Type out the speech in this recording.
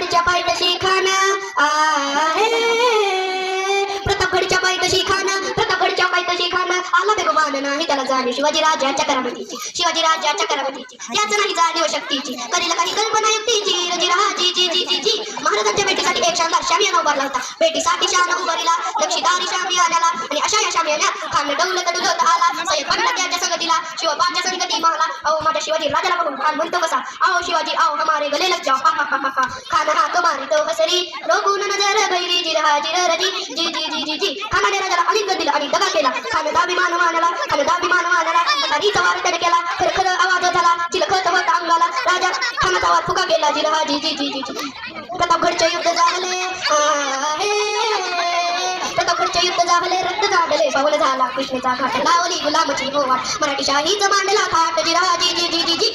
प्रतापगडच्या पायथ्याशी खान आहे. प्रतापगडच्या पायथ्याशी खान प्रतापगडच्या पायथ्याशी खान आला बेगुमान नाही त्याला जाणीव शिवाजी राजाच्या करामतीची. शिवाजी राजाच्या करामतीची. त्याच नाही जाणीव शक्तीची. करील काही कल्पना युक्तीची. रजी राहाजी जी जी जी जी. महाराजांच्या भेटीसाठी एक शानदार शामियाना उभारला होता. भेटीसाठी शान उभारीला लक्षीदारी शामियानाला आणि अशा या शामियान्यात खान डौलत डुलत आला. सय्यद पंडित त्याच्या शिवबाच्या संगती माला. अहो माझ्या शिवाजी राजाला बघून खान म्हणतो कसा. आओ शिवाजी आओ हमारे गले लग जाओ. हा हा हा हा हा. खान मारी तो हसरी. रोखून नजर भैरी जी रहा जी रजी जी जी जी जी. जी खानाने राजाला अलिंग दिला आणि दगा केला. खान दाभिमान मानला खान दाभिमान मानला. तरीचा वार त्याने केला. खरखर आवाज झाला चिलखत होता अंगाला. राजा खानाचा वार फुका गेला. जी रहा जी जी जी जी. प्रतापगडच्या युद्ध प्रतापगडचे युद्ध झाले रक्त झाडले पवल झाला कृष्णेचा घाट लावली गुलाबची होवाट मराठी शाहीच मांडला थाट जी रहा जी जी जी जी